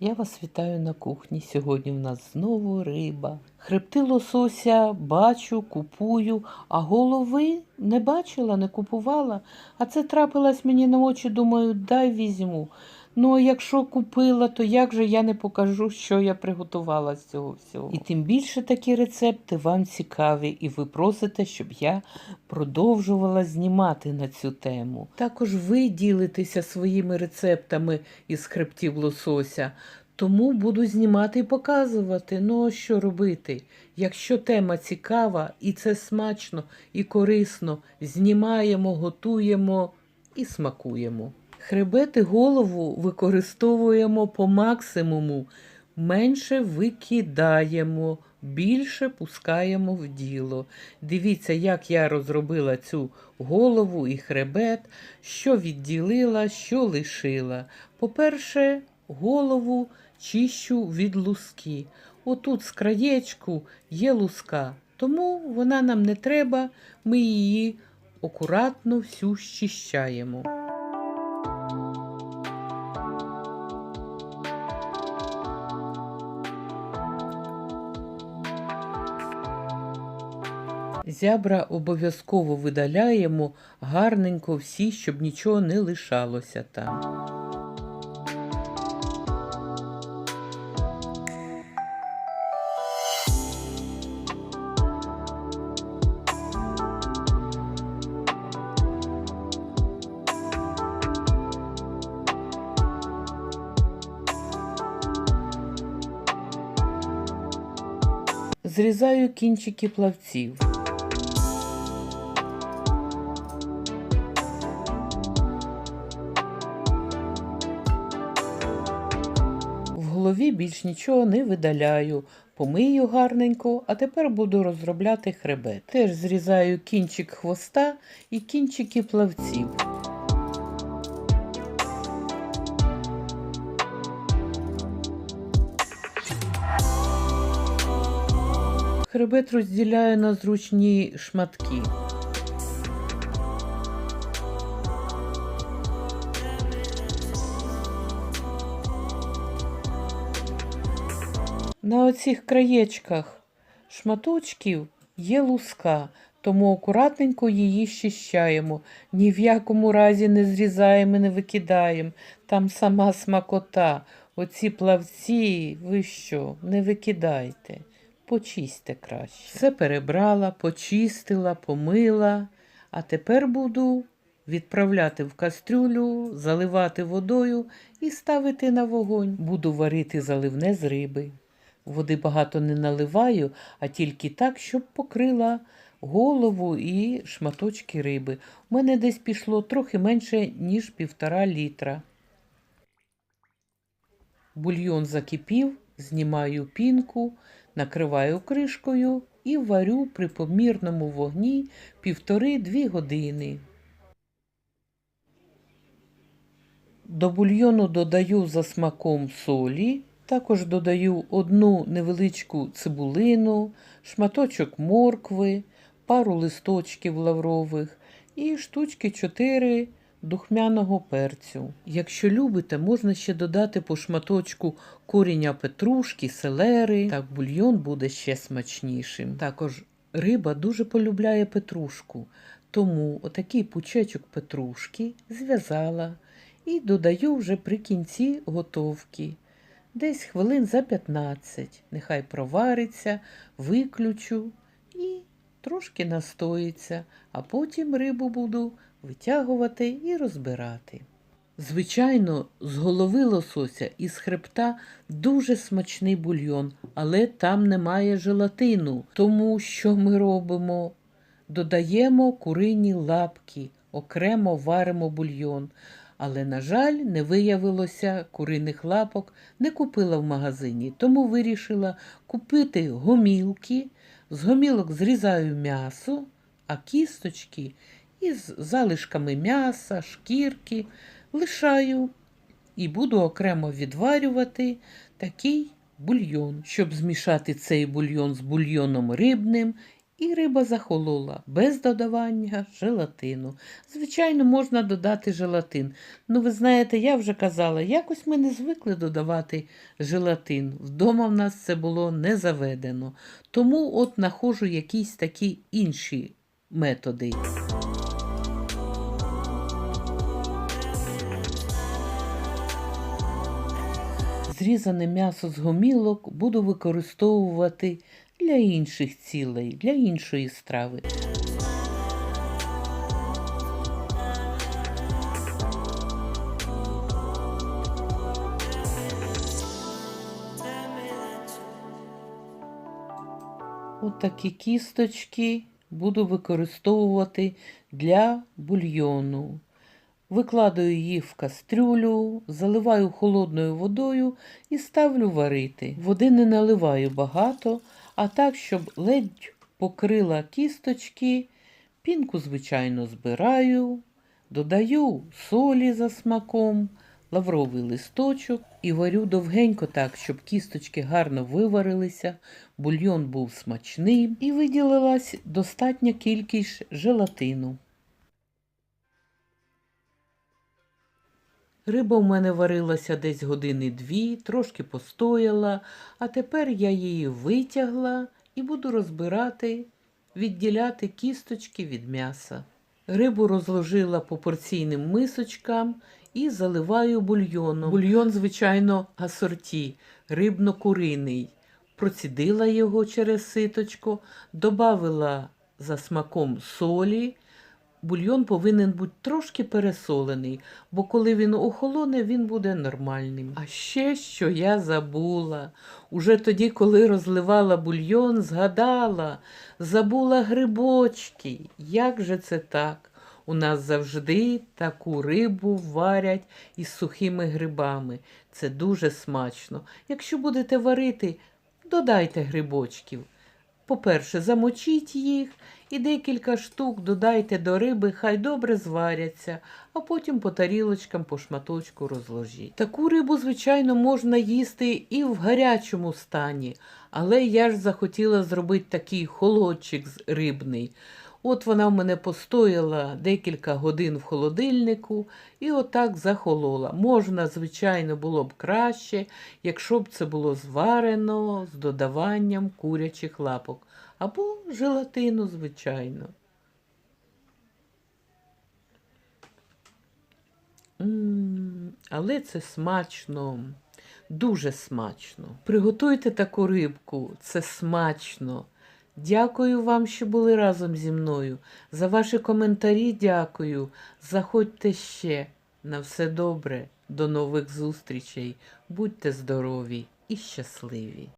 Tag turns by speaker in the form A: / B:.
A: Я вас вітаю на кухні. Сьогодні в нас знову риба. Хребти лосося бачу, купую, а голови не бачила, не купувала. А це трапилось мені на очі, думаю, дай візьму. Ну, а якщо купила, то як же я не покажу, що я приготувала з цього всього. І тим більше такі рецепти вам цікаві, і ви просите, щоб я продовжувала знімати на цю тему. Також ви ділитеся своїми рецептами із хребтів лосося. Тому буду знімати і показувати. Ну, а що робити? Якщо тема цікава, і це смачно і корисно, знімаємо, готуємо і смакуємо. Хребет і голову використовуємо по максимуму, менше викидаємо, більше пускаємо в діло. Дивіться, як я розробила цю голову і хребет, що відділила, що лишила. По-перше, голову чищу від луски. Отут з краєчку є луска, тому вона нам не треба, ми її акуратно всю щищаємо. Зябра обов'язково видаляємо гарненько всі, щоб нічого не лишалося там. Зрізаю кінчики плавців. Голові більш нічого не видаляю. Помию гарненько, а тепер буду розробляти хребет. Теж зрізаю кінчик хвоста і кінчики плавців. Хребет розділяю на зручні шматки. На оцих краєчках шматочків є луска, тому акуратненько її щищаємо. Ні в якому разі не зрізаємо, і не викидаємо. Там сама смакота. Оці плавці, ви що, не викидайте. Почистьте краще. Все перебрала, почистила, помила, а тепер буду відправляти в кастрюлю, заливати водою і ставити на вогонь. Буду варити заливне з риби. Води багато не наливаю, а тільки так, щоб покрила голову і шматочки риби. У мене десь пішло трохи менше, ніж півтора літра. Бульйон закипів, знімаю пінку, накриваю кришкою і варю при помірному вогні півтори-дві години. До бульйону додаю за смаком солі, також додаю одну невеличку цибулину, шматочок моркви, пару листочків лаврових і штучки 4 духмяного перцю. Якщо любите, можна ще додати по шматочку коріння петрушки, селери. Так бульйон буде ще смачнішим. Також риба дуже полюбляє петрушку, тому отакий пучечок петрушки зв'язала і додаю вже при кінці готовки. Десь хвилин за 15. Нехай провариться, виключу і трошки настоїться, а потім рибу буду витягувати і розбирати. Звичайно, з голови лосося і з хребта дуже смачний бульйон, але там немає желатину. Тому що ми робимо? Додаємо курині лапки, окремо варимо бульйон. Але, на жаль, не виявилося куриних лапок, не купила в магазині, тому вирішила купити гомілки. З гомілок зрізаю м'ясо, а кісточки із залишками м'яса, шкірки лишаю і буду окремо відварювати такий бульйон, щоб змішати цей бульйон з бульйоном рибним і риба захолола без додавання желатину. Звичайно, можна додати желатин. Ну, ви знаєте, я вже казала, якось ми не звикли додавати желатин. Вдома в нас це було не заведено. Тому от нахожу якісь такі інші методи. Зрізане м'ясо з гомілок буду використовувати для інших цілей, для іншої страви. От кісточки буду використовувати для бульйону. Викладаю їх в кастрюлю, заливаю холодною водою і ставлю варити. Води не наливаю багато, а так, щоб ледь покрила кісточки, пінку, звичайно, збираю, додаю солі за смаком, лавровий листочок і варю довгенько так, щоб кісточки гарно виварилися, бульйон був смачний і виділилась достатня кількість желатину. Риба у мене варилася десь години дві, трошки постояла, а тепер я її витягла і буду розбирати, відділяти кісточки від м'яса. Рибу розложила по порційним мисочкам і заливаю бульйоном. Бульйон, звичайно, асорті, рибно-куриний. Процідила його через ситочко, додавила за смаком солі. Бульйон повинен бути трошки пересолений, бо коли він охолоне, він буде нормальним. А ще що я забула. Уже тоді, коли розливала бульйон, згадала, забула грибочки. Як же це так? У нас завжди таку рибу варять із сухими грибами. Це дуже смачно. Якщо будете варити, додайте грибочків. По-перше, замочіть їх і декілька штук додайте до риби, хай добре зваряться, а потім по тарілочкам по шматочку розложіть. Таку рибу, звичайно, можна їсти і в гарячому стані, але я ж захотіла зробити такий холодчик рибний. От вона в мене постояла декілька годин в холодильнику і отак захолола. Можна, звичайно, було б краще, якщо б це було зварено з додаванням курячих лапок або желатину, звичайно. М, Але це смачно, дуже смачно. Приготуйте таку рибку, це смачно. Дякую вам, що були разом зі мною. За ваші коментарі дякую. Заходьте ще. На все добре. До нових зустрічей. Будьте здорові і щасливі!